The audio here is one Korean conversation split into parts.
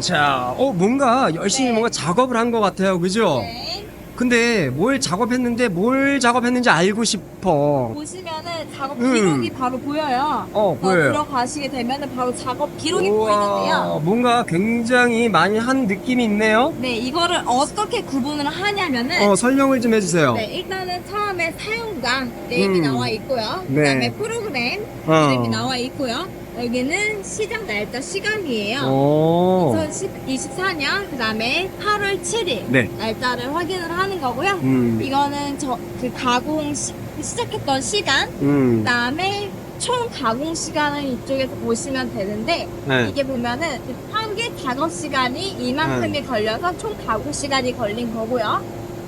자, 어, 뭔가 열심히 네. 뭔가 작업을 한 것 같아요. 그죠? 네. 근데 뭘 작업했는데 뭘 작업했는지 알고 싶어. 보시면은 작업 음. 기록이 바로 보여요. 어, 그래서 보여요. 들어가시게 되면은 바로 작업 기록이 보이는데요. 뭔가 굉장히 많이 한 느낌이 있네요. 네, 이거를 어떻게 구분을 하냐면은 어, 설명을 좀 해주세요. 네, 일단은 처음에 사용감 네임이 음. 나와 있고요. 네. 그다음에 프로그램 어. 이름이 나와 있고요. 여기는 시작 날짜 시간이에요. 오. 2024년 그다음에 8월 7일 네. 날짜를 확인을 하는 거고요. 음. 이거는 저 그 가공 시, 시작했던 시간 음. 그다음에 총 가공 시간을 이쪽에서 보시면 되는데 네. 이게 보면은 한개 작업 시간이 이만큼이 걸려서 총 가공 시간이 걸린 거고요.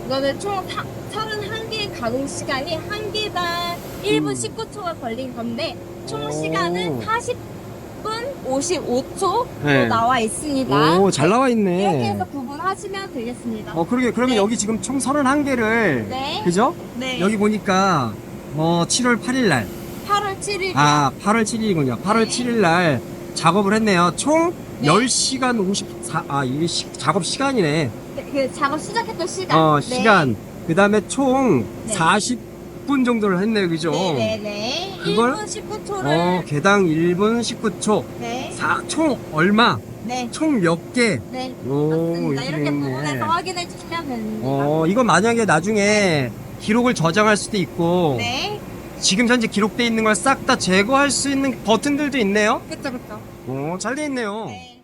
이거는 총 31개의 가공 시간이 한 개당 1분 음. 19초가 걸린 건데 총 오. 시간은 40 분 55초로 네. 나와 있습니다. 오, 잘 나와 이렇게 있네. 해서 구분하시면 되겠습니다. 어, 그러게. 그러면 네. 여기 지금 총 31개를. 네. 그죠? 네. 여기 보니까, 어, 7월 8일 날. 8월 7일. 아, 8월 7일이군요. 8월 네. 7일 날 작업을 했네요. 총 네. 10시간 54, 아, 이게 시- 작업 시간이네. 그 작업 시작했던 시간. 어, 네. 시간. 그 다음에 총 네. 40 분 정도를 했네요. 그죠? 네네네. 그걸? 1분 19초를. 어, 개당 1분 19초. 네. 사, 총 얼마? 네. 총 몇 개? 네. 오, 맞습니다. 이렇게 이렇게 있네. 부분해서 확인해 주시면 됩니다. 어, 이거 만약에 나중에 기록을 저장할 수도 있고, 네. 지금 현재 기록돼 있는 걸 싹 다 제거할 수 있는 버튼들도 있네요. 그쵸, 그쵸. 오, 잘 돼 있네요. 네.